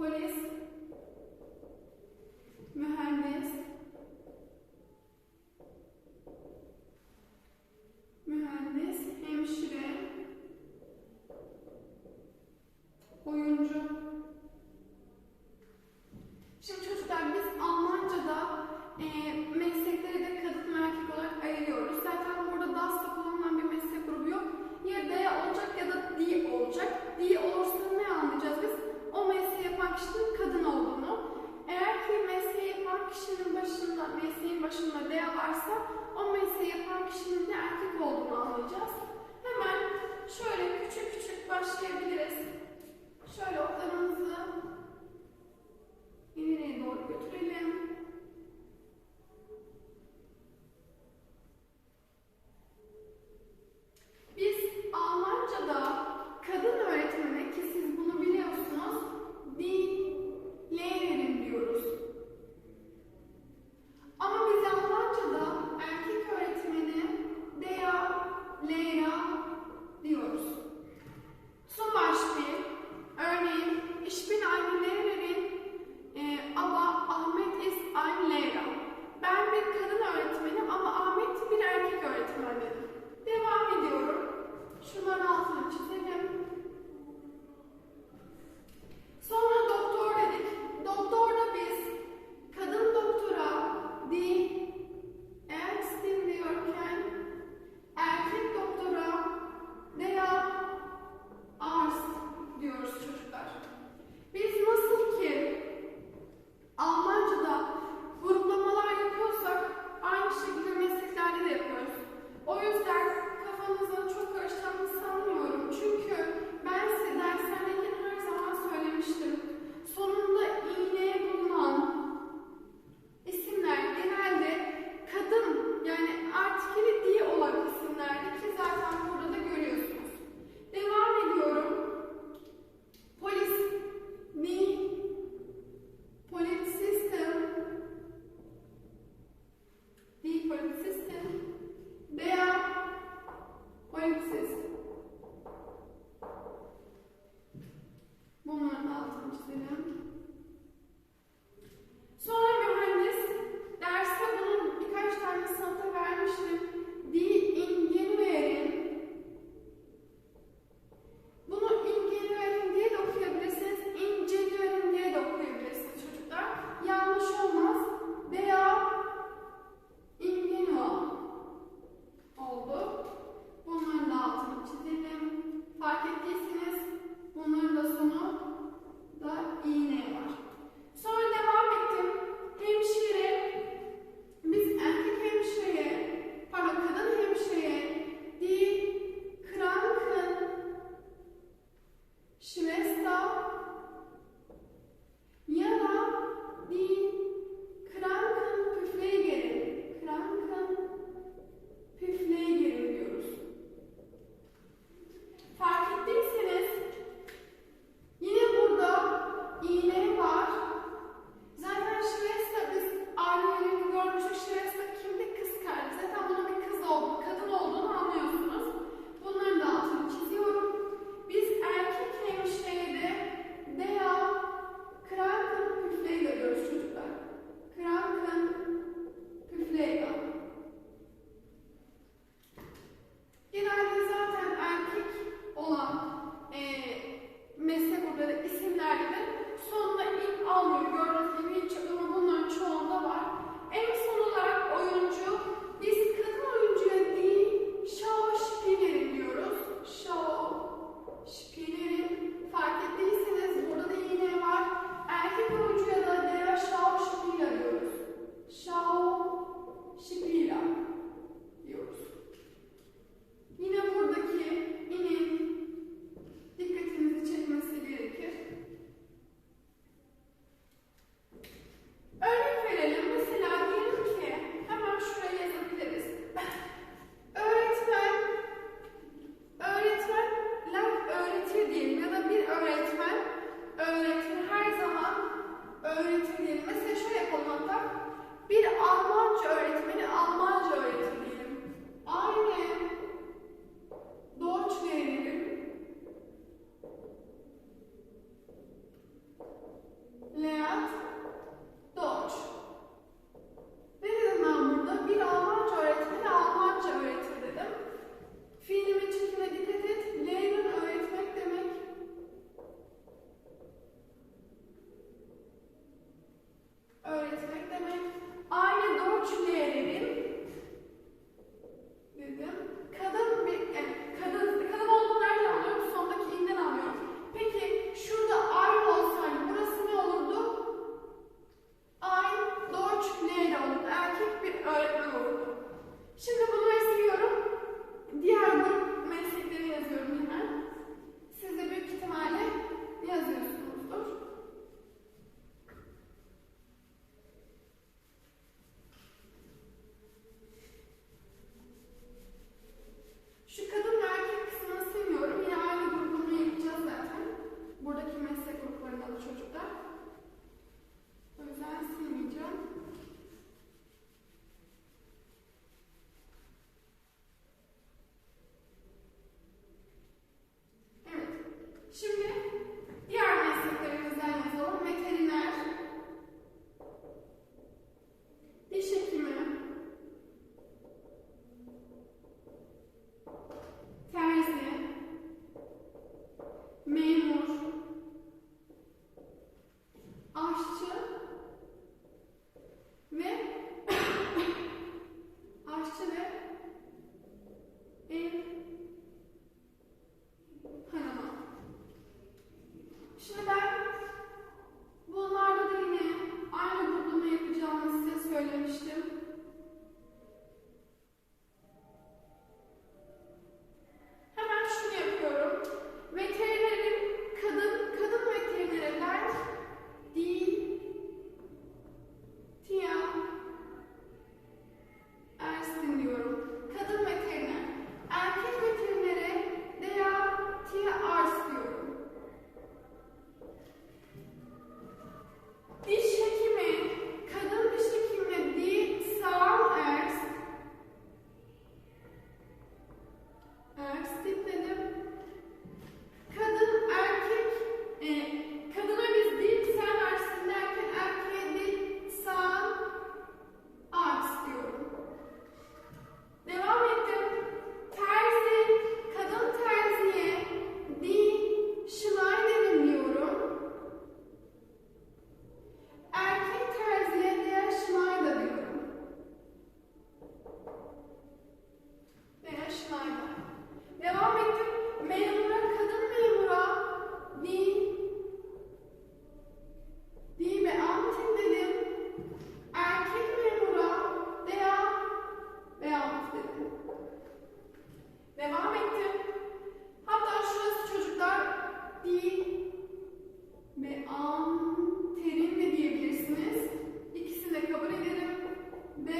Por isso, başında ne varsa o mesleği yapan kişinin de erkek olduğunu anlayacağız. Hemen şöyle küçük küçük başlayabiliriz. Şöyle oklarımızı ileriye doğru götürelim.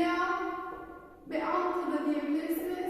veya ve Ankara'da diyebilirsiniz.